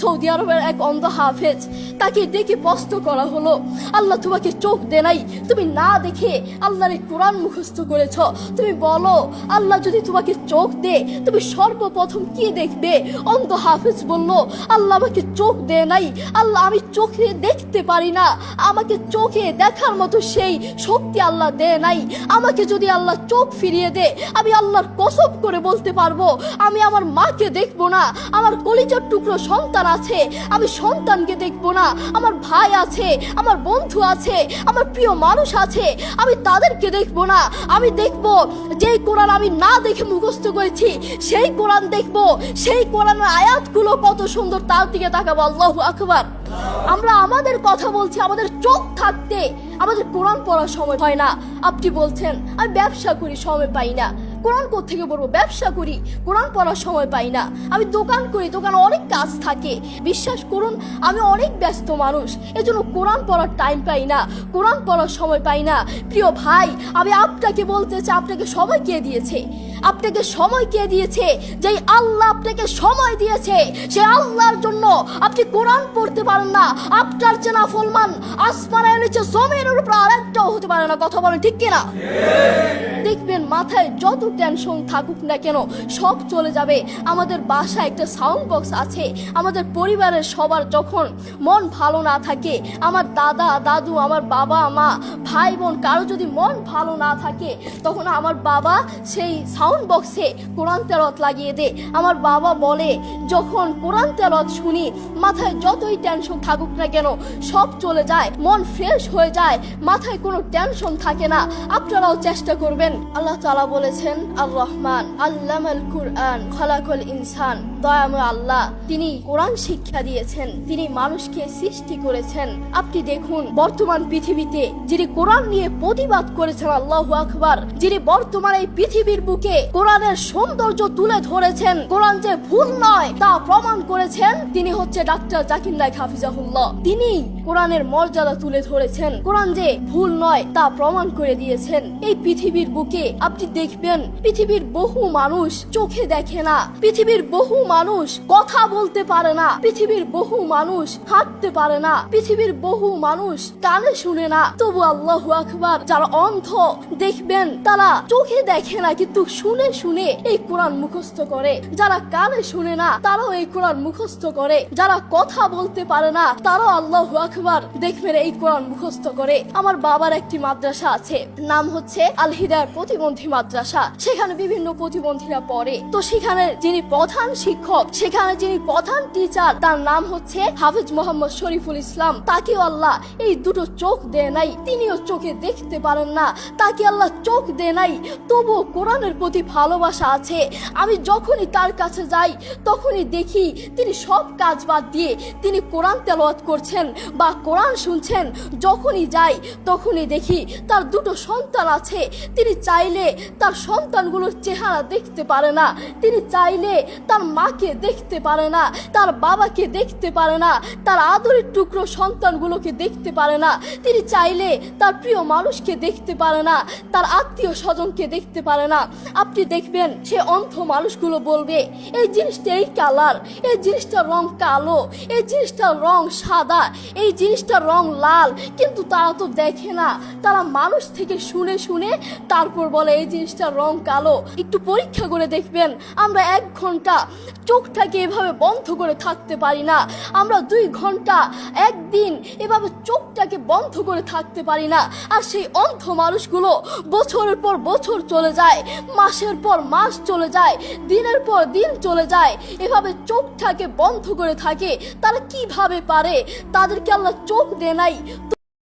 Saudi আরবের এক অন্ধ হাফেজ। তাকে ডেকে প্রশ্ন করা হলো, আল্লাহ তোমাকে চোখ দে নাই, তুমি না দেখে আল্লাহর কোরআন মুখস্থ করেছ। তুমি বলো, আল্লাহ যদি তোমাকে চোখ দে, তুমি সর্বপ্রথম কি দেখবে? অন্ধ হাফেজ বলল, আল্লাহ আমাকে চোখ দে নাই, আল্লাহ আমি চোখে দেখতে পারি না। আমাকে চোখে দেখার মতো সেই শক্তি আল্লাহ দে নাই। আমাকে যদি আল্লাহ চোখ ফিরিয়ে দে, আমি আল্লাহর কসব করে বলতে পারব। আমি আমার মাকে দেখব না, আমার কলিজার টুকরো সন্তান আছে, আমি সন্তানকে দেখব না। আমার ভাই আছে, আমার বন্ধু আছে, আমার প্রিয় মানুষ আছে, আমি তাদেরকে দেখব না। আমি দেখব, যেই কোরআন আমি না দেখে মুখস্থ করেছি, সেই কোরআন দেখব। সেই কোরআনের আয়াতগুলো কত সুন্দর, তার দিকে তাকাবো। আল্লাহ আকবার। আমরা আমাদের কথা বলছি, আমাদের চোখ থাকতে আমাদের কোরআন পড়ার সময় হয় না। আপনি বলছেন, আমি ব্যবসা করি, সময় পাই না। কোরআন থেকে বলব ব্যবসা করি। কোরআন পড়ার সময় পাই না। আমি দোকান করি দোকানে অনেক কাজ থাকে। বিশ্বাস করুন আমি অনেক ব্যস্ত মানুষ। এজন্য কোরআন পড়ার টাইম পাই না। কোরআন পড়ার সময় পাই না। প্রিয় ভাই আমি আপনাকে বলতে চাই আপনাকে সময় কে দিয়েছে? আপনাকে সময় কে দিয়েছে? যেই আল্লাহ আপনাকে সময় দিয়েছে সে আল্লাহর জন্য আপনি কোরআন পড়তে পারেন না। আপনার চেনা ফলমান আসমানের নিচে জমিনের উপর আরেকটাও হতে পারে না। কথা বলেন ঠিক কিনা? দেখবেন মাথায় যত টেনশন থাকুক না কেন, সব চলে যাবে। আমাদের বাসায় একটা সাউন্ড বক্স আছে। আমাদের পরিবারের সবার যখন মন ভালো না থাকে, আমার দাদা, দাদু, আমার বাবা, মা, ভাই, বোন, কারও যদি মন ভালো না থাকে, তখন আমার বাবা সেই সাউন্ড বক্সে কোরআন তেরত লাগিয়ে দে আমার বাবা বলে, যখন কোরআন তেরত শুনি, মাথায় যতই টেনশন থাকুক না কেন, সব চলে যায়, মন ফ্রেশ হয়ে যায়, মাথায় কোনো টেনশন থাকে না। আপনারাও চেষ্টা করবেন। আল্লাহ তালা বলেছেন আর রহমান আল্লামাল কুরআন, খলাকল ইনসান, দয়াময় আল্লাহ। তিনি কোরআন শিক্ষা দিয়েছেন, তিনি মানুষকে সৃষ্টি করেছেন। আপনি দেখুন, বর্তমান পৃথিবীতে যিনি কোরআন নিয়ে প্রতিবাদ করেছেন, আল্লাহ আকবার, যিনি বর্তমান এই পৃথিবীর বুকে কোরআনের সৌন্দর্য তুলে ধরেছেন, কোরআন যে ভুল নয় তা প্রমাণ করেছেন, তিনি হচ্ছে ডাক্তার জাকির নাইক হাফিজাহুল্লাহ। তিনি কোরআনের মর্যাদা তুলে ধরেছেন। কোরআন যে ভুল নয়, তা প্রমাণ করে দিয়েছেন। এই পৃথিবীর বুকে আপনি দেখবেন, পৃথিবীর বহু মানুষ চোখে দেখে না। পৃথিবীর বহু মানুষ কথা বলতে পারে না। পৃথিবীর বহু মানুষ হাঁটতে পারে না। পৃথিবীর বহু মানুষ কানে শুনে না। তবু আল্লাহ আকবার যারা অন্ধ দেখবেন, তারা চোখে দেখে না, কিন্তু শুনে শুনে এই কোরআন মুখস্থ করে। যারা কানে শুনে না, তারাও এই কোরআন মুখস্থ করে। যারা কথা বলতে পারে না, তারাও আল্লাহ আকবার দেখবেন এই কোরআন মুখস্থ করে। আমার বাবার একটি মাদ্রাসা আছে। নাম হচ্ছে আল প্রতিবন্ধী মাদ্রাসা। সেখানে বিভিন্ন প্রতিবন্ধীরা পড়ে। তো সেখানে যিনি প্রধান শিক্ষক, সেখানে যিনি প্রধান টিচার তার নাম হচ্ছে হাফিজ মোহাম্মদ শরীফুল ইসলাম। তাকেও আল্লাহ এই দুটো চোখ দেয় নাই। তিনিও চোখে দেখতে পারেন না। তাকে আল্লাহ চোখ দেয় নাই। তবুও কোরআনের প্রতি ভালোবাসা আছে। আমি যখনই তার কাছে যাই, তখনই দেখি তিনি সব কাজ বাদ দিয়ে তিনি কোরআন তেলাওয়াত করছেন। বা কোরআন শুনছেন, যখনই যাই তখনই দেখি তার দুটো সন্তান আছে। তিনি চাইলে তার সন্তানগুলোর চেহারা দেখতে পারে না। তিনি চাইলে তার মাকে দেখতে পারে না, তার বাবাকে দেখতে পারে না, তার আদরের টুকরো সন্তানগুলোকে দেখতে পারে না। তিনি চাইলে তার প্রিয় মানুষকে দেখতে পারে না, তার আত্মীয় স্বজনকে দেখতে পারে না। আপনি দেখবেন সে অন্ধ মানুষগুলো বলবে, এই জিনিসটা এই কালার, এই জিনিসটার রং কালো, এই জিনিসটার রং সাদা, এই জিনিসটার রং লাল, কিন্তু তারা তো দেখে না। তারা মানুষ থেকে শুনে শুনে তারপর বলে, এই জিনিসটার রং কালো। একটু পরীক্ষা করে দেখবেন। আমরা এক ঘণ্টা চোখটাকে এভাবে বন্ধ করে থাকতে পারি না। আমরা দুই ঘণ্টা একদিন এভাবে চোখটাকে বন্ধ করে থাকতে পারি না। আর সেই অন্ধ মানুষগুলো বছরের পর বছর চলে যায়, মাসের পর মাস চলে যায়, দিনের পর দিন চলে যায়। এভাবে চোখটাকে বন্ধ করে থাকে। তারা কীভাবে পারে? তাদেরকে আল্লাহ চোখ দেয় নাই